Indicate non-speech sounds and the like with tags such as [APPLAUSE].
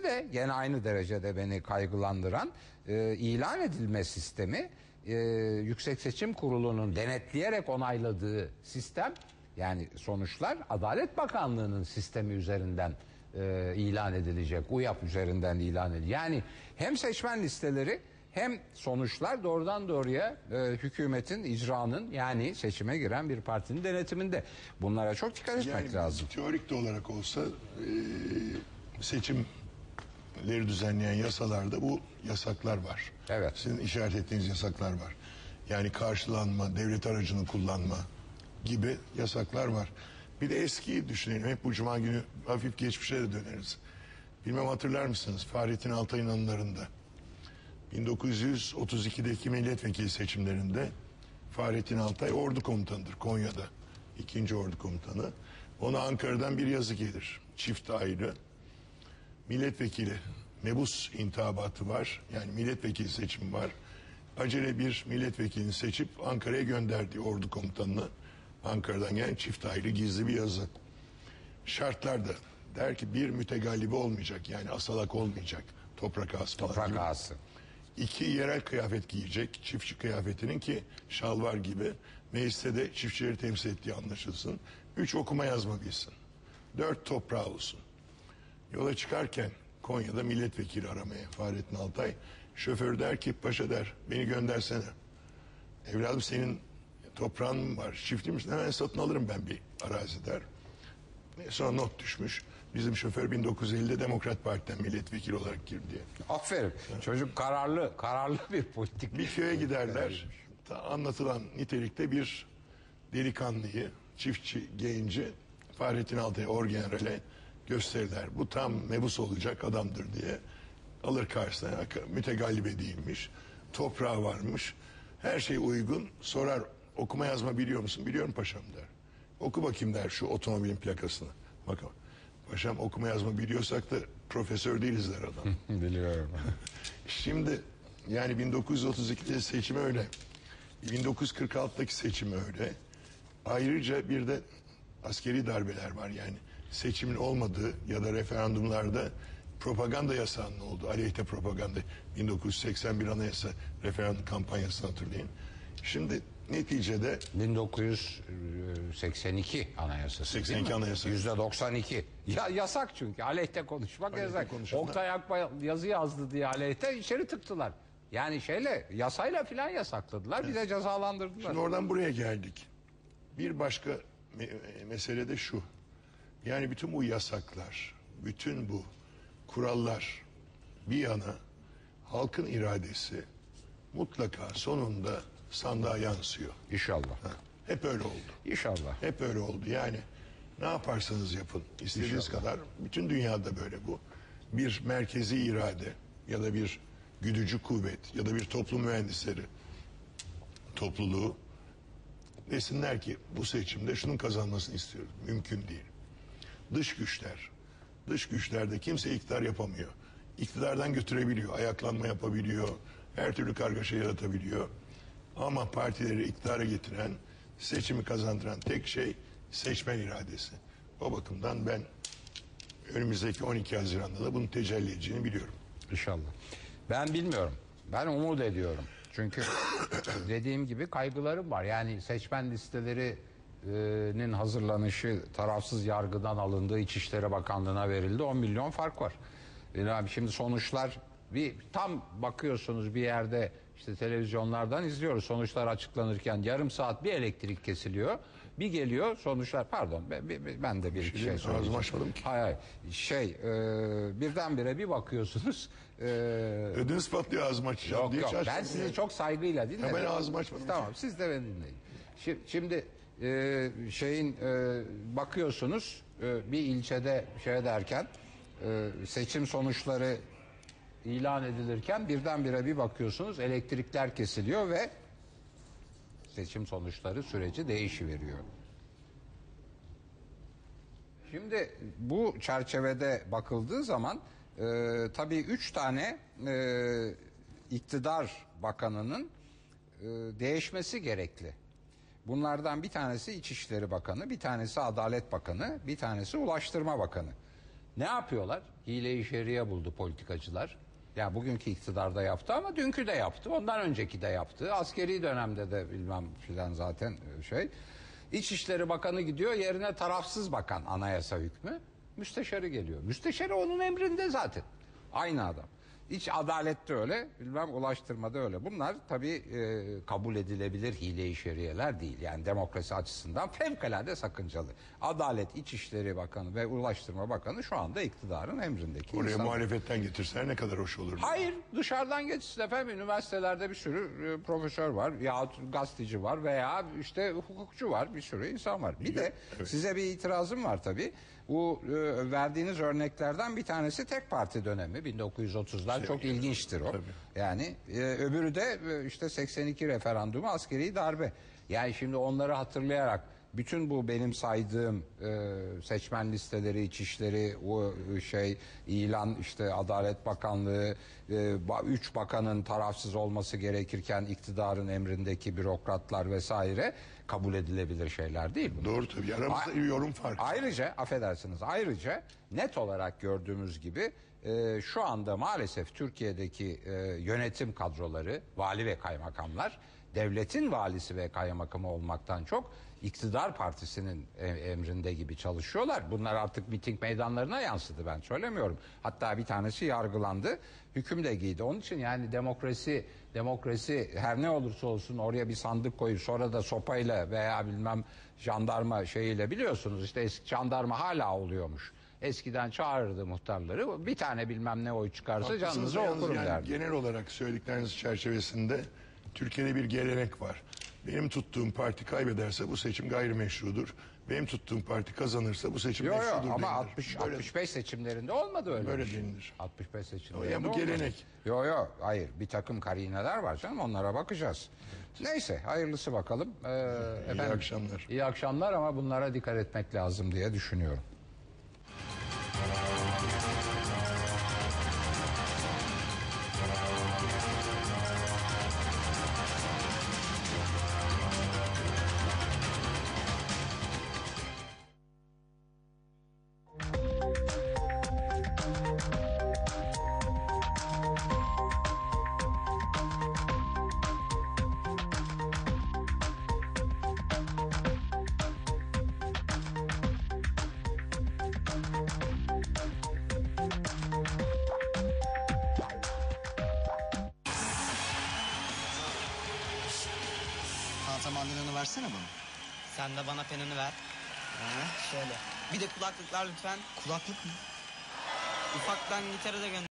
İkincisi de gene aynı derecede beni kaygılandıran e, ilan edilme sistemi e, Yüksek Seçim Kurulu'nun denetleyerek onayladığı sistem yani sonuçlar Adalet Bakanlığı'nın sistemi üzerinden e, ilan edilecek. UYAP üzerinden ilan edilecek. Yani hem seçmen listeleri hem sonuçlar doğrudan doğruya e, hükümetin icranın yani seçime giren bir partinin denetiminde. Bunlara çok dikkat etmek Yani lazım. teorik de olarak olsa e, seçimleri düzenleyen yasalarda bu yasaklar var. Evet. Sizin işaret ettiğiniz yasaklar var. Yani karşılanma, devlet aracını kullanma gibi yasaklar var. Bir de eskiyi düşünelim. Hep bu cuma günü hafif geçmişe de döneriz. Bilmem hatırlar mısınız? Fahrettin Altay'ın anılarında. 1932'deki milletvekili seçimlerinde Fahrettin Altay ordu komutanıdır Konya'da. ikinci ordu komutanı. Ona Ankara'dan bir yazı gelir. Çift ayrı. Milletvekili mebus intihabatı var. Yani milletvekili seçimi var. Acele bir milletvekilini seçip Ankara'ya gönderdiği ordu komutanını Ankara'dan gelen çift ayrı gizli bir yazı. Şartlarda der ki bir mütegallibi olmayacak yani asalak olmayacak. Toprak ağası falan Toprak gibi. ağası. İki yerel kıyafet giyecek. Çiftçi kıyafetinin ki şalvar gibi mecliste de çiftçileri temsil ettiği anlaşılsın. Üç okuma yazma bilsin. Dört toprağı olsun. Yola çıkarken Konya'da milletvekili aramaya Fahrettin Altay. Şoför der ki paşa der beni göndersene. Evladım senin toprağın mı var? Çiftli misin? Hemen satın alırım ben bir arazi der. Sonra not düşmüş. Bizim şoför 1950'de Demokrat Parti'den milletvekili olarak girdi. Aferin. Çocuk kararlı, kararlı bir politik. Bir köye giderler. Ta anlatılan nitelikte bir delikanlıyı, çiftçi, genci Fahrettin Altay'a orgenerale gösterirler. Bu tam mebus olacak adamdır diye. Alır karşısına mütegallibe değilmiş. Toprağı varmış. Her şey uygun. Sorar okuma yazma biliyor musun? Biliyorum paşam der. Oku bakayım der şu otomobilin plakasını. Bakalım. Paşam okuma yazma biliyorsak da profesör değiliz der adam. [LAUGHS] Biliyorum. [LAUGHS] Şimdi yani 1932'de seçim öyle. 1946'daki seçim öyle. Ayrıca bir de askeri darbeler var yani seçimin olmadığı ya da referandumlarda propaganda yasağının olduğu aleyhte propaganda 1981 anayasa referandum kampanyasını hatırlayın. Şimdi neticede 1982 anayasası 82 değil mi? anayasası. Yüzde 92. Ya yasak çünkü. Aleyhte konuşmak Aleyhte yasak. konuşanlar- Oktay Akbay yazı yazdı diye aleyhte içeri tıktılar. Yani şeyle yasayla filan yasakladılar. Bir de cezalandırdılar. Şimdi oradan buraya geldik. Bir başka me- mesele de şu. Yani bütün bu yasaklar, bütün bu kurallar bir yana halkın iradesi mutlaka sonunda sandığa yansıyor. İnşallah. Ha, Hep öyle oldu. İnşallah. Hep öyle oldu. Yani ne yaparsanız yapın istediğiniz İnşallah. kadar bütün dünyada böyle bu. Bir merkezi irade ya da bir güdücü kuvvet ya da bir toplum mühendisleri topluluğu desinler ki bu seçimde şunun kazanmasını istiyoruz. Mümkün değil. Dış güçler. Dış güçlerde kimse iktidar yapamıyor. İktidardan götürebiliyor, ayaklanma yapabiliyor, her türlü kargaşa yaratabiliyor. Ama partileri iktidara getiren, seçimi kazandıran tek şey seçmen iradesi. O bakımdan ben önümüzdeki 12 Haziran'da da bunun tecelli edeceğini biliyorum. İnşallah. Ben bilmiyorum. Ben umut ediyorum. Çünkü [COUGHS] dediğim gibi kaygılarım var. Yani seçmen listelerinin hazırlanışı tarafsız yargıdan alındığı İçişleri Bakanlığı'na verildi. 10 milyon fark var. Yani şimdi sonuçlar bir tam bakıyorsunuz bir yerde işte televizyonlardan izliyoruz sonuçlar açıklanırken yarım saat bir elektrik kesiliyor. Bir geliyor sonuçlar pardon ben, ben de bir şey? Ağzımı söyleyeceğim. açmadım ki. Hayır, hayır. şey e, birdenbire bir bakıyorsunuz e, Ödünüz patlıyor ağzımı açacağım Yok diye yok ben sizi yani. çok saygıyla dinledim. Ya ben ağzımı açmadım. Tamam siz de beni dinleyin. Şi- Şimdi e, şeyin e, bakıyorsunuz e, bir ilçede şey derken e, seçim sonuçları ilan edilirken birdenbire bir bakıyorsunuz elektrikler kesiliyor ve seçim sonuçları süreci değişiveriyor. Şimdi bu çerçevede bakıldığı zaman e, tabii üç tane e, iktidar bakanının e, değişmesi gerekli. Bunlardan bir tanesi İçişleri Bakanı, bir tanesi Adalet Bakanı, bir tanesi Ulaştırma Bakanı. Ne yapıyorlar? Hile-i şeriye buldu politikacılar. Ya bugünkü iktidarda yaptı ama dünkü de yaptı. Ondan önceki de yaptı. Askeri dönemde de bilmem filan zaten e, şey. İçişleri Bakanı gidiyor yerine tarafsız bakan anayasa hükmü. Müsteşarı geliyor. Müsteşarı onun emrinde zaten. Aynı adam. İç adalette öyle, bilmem ulaştırmada öyle. Bunlar tabii e, kabul edilebilir hile-i şeriyeler değil. Yani demokrasi açısından fevkalade sakıncalı. Adalet, İçişleri Bakanı ve Ulaştırma Bakanı şu anda iktidarın emrindeki Oraya insanlar. muhalefetten getirseler ne kadar hoş olur. Hayır dışarıdan geçsin efendim üniversitelerde bir sürü e, profesör var yahut gazeteci var veya işte hukukçu var bir sürü insan var. Bir de Evet. size bir itirazım var tabii. Bu e, verdiğiniz örneklerden bir tanesi tek parti dönemi 1930'lar çok ilginçtir o. Tabii. Yani e, öbürü de e, işte 82 referandumu askeri darbe. Yani şimdi onları hatırlayarak bütün bu benim saydığım e, seçmen listeleri, içişleri, o e, şey ilan işte Adalet Bakanlığı, e, üç bakanın tarafsız olması gerekirken iktidarın emrindeki bürokratlar vesaire kabul edilebilir şeyler değil bunlar. Doğru tabii. Aramızda Ay- yorum farkı. Ayrıca affedersiniz ayrıca net olarak gördüğümüz gibi e, şu anda maalesef Türkiye'deki e, yönetim kadroları vali ve kaymakamlar devletin valisi ve kaymakamı olmaktan çok iktidar partisinin e, emrinde gibi çalışıyorlar. Bunlar artık miting meydanlarına yansıdı ben söylemiyorum. Hatta bir tanesi yargılandı. Hüküm de giydi. Onun için yani demokrasi demokrasi her ne olursa olsun oraya bir sandık koyup sonra da sopayla veya bilmem jandarma şeyiyle biliyorsunuz işte eski jandarma hala oluyormuş. Eskiden çağırırdı muhtarları. Bir tane bilmem ne oy çıkarsa Haklısınız canınızı okurum yani derdi. Genel olarak söyledikleriniz çerçevesinde Türkiye'de bir gelenek var. Benim tuttuğum parti kaybederse bu seçim gayrimeşrudur. Benim tuttuğum parti kazanırsa bu seçim Yok meşrudur. yok ama denilir. 60 Böyle- 65 seçimlerinde olmadı öyle. Böyle bir şey. denilir. 65 seçimlerinde. Ya bu olmadı. gelenek. Yok yok hayır bir takım karineler var canım onlara bakacağız. Neyse hayırlısı bakalım. Ee, İyi akşamlar. İyi akşamlar ama bunlara dikkat etmek lazım diye düşünüyorum. Versene bana. Sen de bana penini ver. Ha, şöyle. Bir de kulaklıklar lütfen. Kulaklık mı? Ufaktan gitarı da gönder.